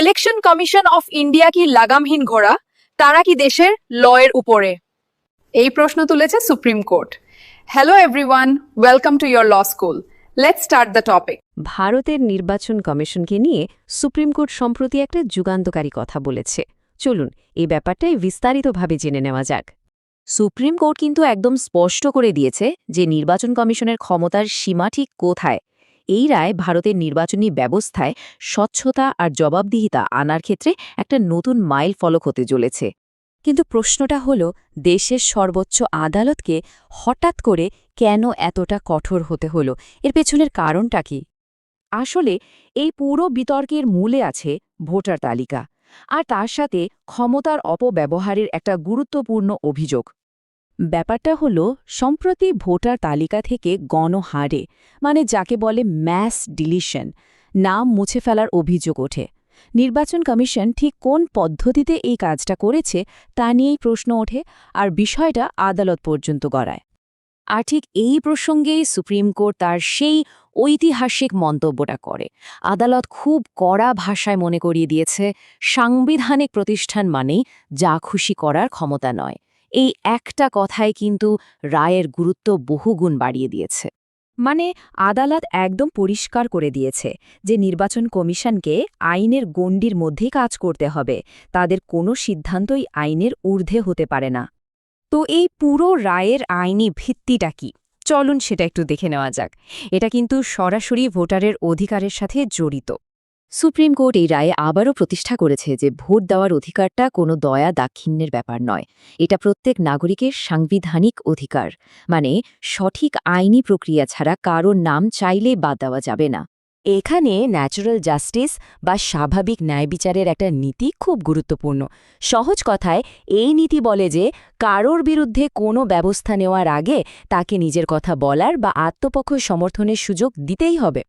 Election commission of India কি লাগামহীন ঘোড়া? তারা কি দেশের লয়ের উপরে? এই প্রশ্ন তুলেছে supreme court hello everyone welcome to your law school let's start the topic ভারতের নির্বাচন কমিশনকে নিয়ে সুপ্রিম কোর্ট সম্প্রতি একটা যুগান্তকারী কথা বলেছে। চলুন, এই ব্যাপারটাই বিস্তারিতভাবে জেনে নেওয়া যাক। সুপ্রিম কোর্ট কিন্তু একদম স্পষ্ট করে দিয়েছে যে নির্বাচন কমিশনের ক্ষমতার সীমা ঠিক কোথায়। এই রায় ভারতের নির্বাচনী ব্যবস্থায় স্বচ্ছতা আর জবাবদিহিতা আনার ক্ষেত্রে একটা নতুন মাইল ফলক হতে চলেছে। কিন্তু প্রশ্নটা হল, দেশের সর্বোচ্চ আদালতকে হঠাৎ করে কেন এতটা কঠোর হতে হলো? এর পেছনের কারণটা কি? আসলে, এই পুরো বিতর্কের মূলে আছে ভোটার তালিকা। আর তার সাথে ক্ষমতার অপব্যবহারের একটা গুরুত্বপূর্ণ অভিযোগ। ব্যাপারটা হল, সম্প্রতি ভোটার তালিকা থেকে গণহারে মানে যাকে বলে ম্যাস ডিলিশন নাম মুছে ফেলার অভিযোগ ওঠে। নির্বাচন কমিশন ঠিক কোন পদ্ধতিতে এই কাজটা করেছে, তা নিয়েই প্রশ্ন ওঠে আর বিষয়টা আদালত পর্যন্ত গড়ায়। আর ঠিক এই প্রসঙ্গেই সুপ্রিম কোর্ট তার সেই ঐতিহাসিক মন্তব্যটা করে। আদালত খুব কড়া ভাষায় মনে করিয়ে দিয়েছে, সাংবিধানিক প্রতিষ্ঠান মানেই যা খুশি করার ক্ষমতা নয়। এই একটা কথাই কিন্তু রায়ের গুরুত্ব বহুগুণ বাড়িয়ে দিয়েছে। মানে আদালত একদম পরিষ্কার করে দিয়েছে যে নির্বাচন কমিশনকে আইনের গণ্ডির মধ্যেই কাজ করতে হবে, তাদের কোনো সিদ্ধান্তই আইনের ঊর্ধ্বে হতে পারে না। তো এই পুরো রায়ের আইনি ভিত্তিটা কি? চলুন সেটা একটু দেখে নেওয়া যাক। এটা কিন্তু সরাসরি ভোটারের অধিকারের সাথে জড়িত। সুপ্রিম কোর্ট এই রায়ে আবারও প্রতিষ্ঠা করেছে যে ভোট দেওয়ার অধিকারটা কোনো দয়া দাক্ষিণ্যের ব্যাপার নয়। এটা প্রত্যেক নাগরিকের সাংবিধানিক অধিকার। মানে সঠিক আইনি প্রক্রিয়া ছাড়া কারোর নাম চাইলে বাদ দেওয়া যাবে না। এখানে ন্যাচারাল জাস্টিস বা স্বাভাবিক ন্যায় বিচারের একটা নীতি খুব গুরুত্বপূর্ণ। সহজ কথায়, এই নীতি বলে যে কারোর বিরুদ্ধে কোনো ব্যবস্থা নেওয়ার আগে তাকে নিজের কথা বলার বা আত্মপক্ষ সমর্থনের সুযোগ দিতেই হবে।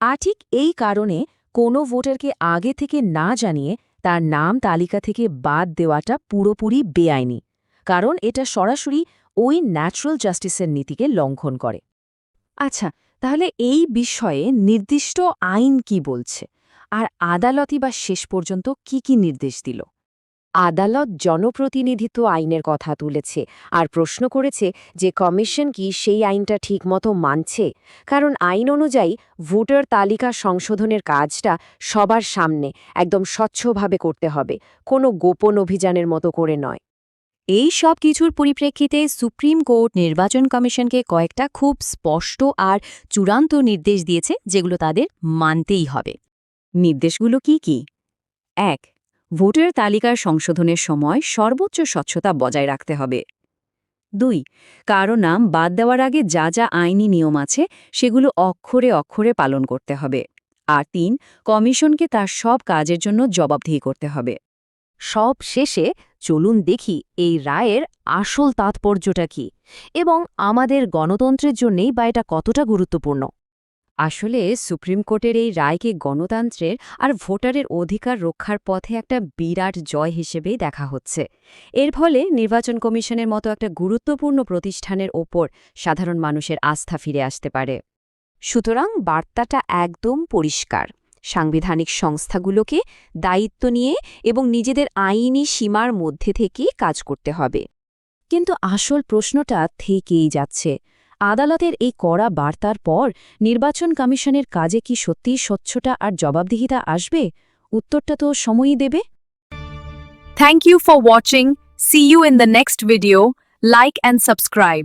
আর ঠিক এই কারণে কোনো ভোটারকে আগে থেকে না জানিয়ে তার নাম তালিকা থেকে বাদ দেওয়াটা পুরোপুরি বেআইনি, কারণ এটা সরাসরি ওই ন্যাচারাল জাস্টিসের নীতিকে লঙ্ঘন করে। আচ্ছা তাহলে এই বিষয়ে নির্দিষ্ট আইন কি বলছে? আর আদালতই বা শেষ পর্যন্ত কি কি নির্দেশ দিল? আদালত জনপ্রতিনিধিত্ব আইনের কথা তুলেছে আর প্রশ্ন করেছে যে কমিশন কি সেই আইনটা ঠিকমতো মানছে। কারণ আইন অনুযায়ী ভোটার তালিকা সংশোধনের কাজটা সবার সামনে একদম স্বচ্ছভাবে করতে হবে, কোনো গোপন অভিযানের মতো করে নয়। এই সব কিছুর পরিপ্রেক্ষিতে সুপ্রিম কোর্ট নির্বাচন কমিশনকে কয়েকটা খুব স্পষ্ট আর চূড়ান্ত নির্দেশ দিয়েছে যেগুলো তাদের মানতেই হবে। নির্দেশগুলো কি কি? এক ভোটার তালিকার সংশোধনের সময় সর্বোচ্চ স্বচ্ছতা বজায় রাখতে হবে। দুই, কারও নাম বাদ দেওয়ার আগে যা যা আইনি নিয়ম আছে সেগুলো অক্ষরে অক্ষরে পালন করতে হবে। আর তিন, কমিশনকে তার সব কাজের জন্য জবাবদিহি করতে হবে। সব শেষে চলুন দেখি এই রায়ের আসল তাৎপর্যটা কি এবং আমাদের গণতন্ত্রের জন্যেই বা এটা কতটা গুরুত্বপূর্ণ। আসলে সুপ্রিম কোর্টের এই রায়কে গণতন্ত্রের আর ভোটারের অধিকার রক্ষার পথে একটা বিরাট জয় হিসেবেই দেখা হচ্ছে। এর ফলে নির্বাচন কমিশনের মতো একটা গুরুত্বপূর্ণ প্রতিষ্ঠানের ওপর সাধারণ মানুষের আস্থা ফিরে আসতে পারে। সুতরাং বার্তাটা একদম পরিষ্কার। সাংবিধানিক সংস্থাগুলোকে দায়িত্ব নিয়ে এবং নিজেদের আইনি সীমার মধ্যে থেকে কাজ করতে হবে। কিন্তু আসল প্রশ্নটা থেকেই যাচ্ছে। আদালতের এই কড়া বার্তার পর নির্বাচন কমিশনের কাজে কি সত্যিই স্বচ্ছটা আর জবাবদিহিতা আসবে? উত্তরটা তো সময়ই দেবে। Thank you for watching see you in the next video like and subscribe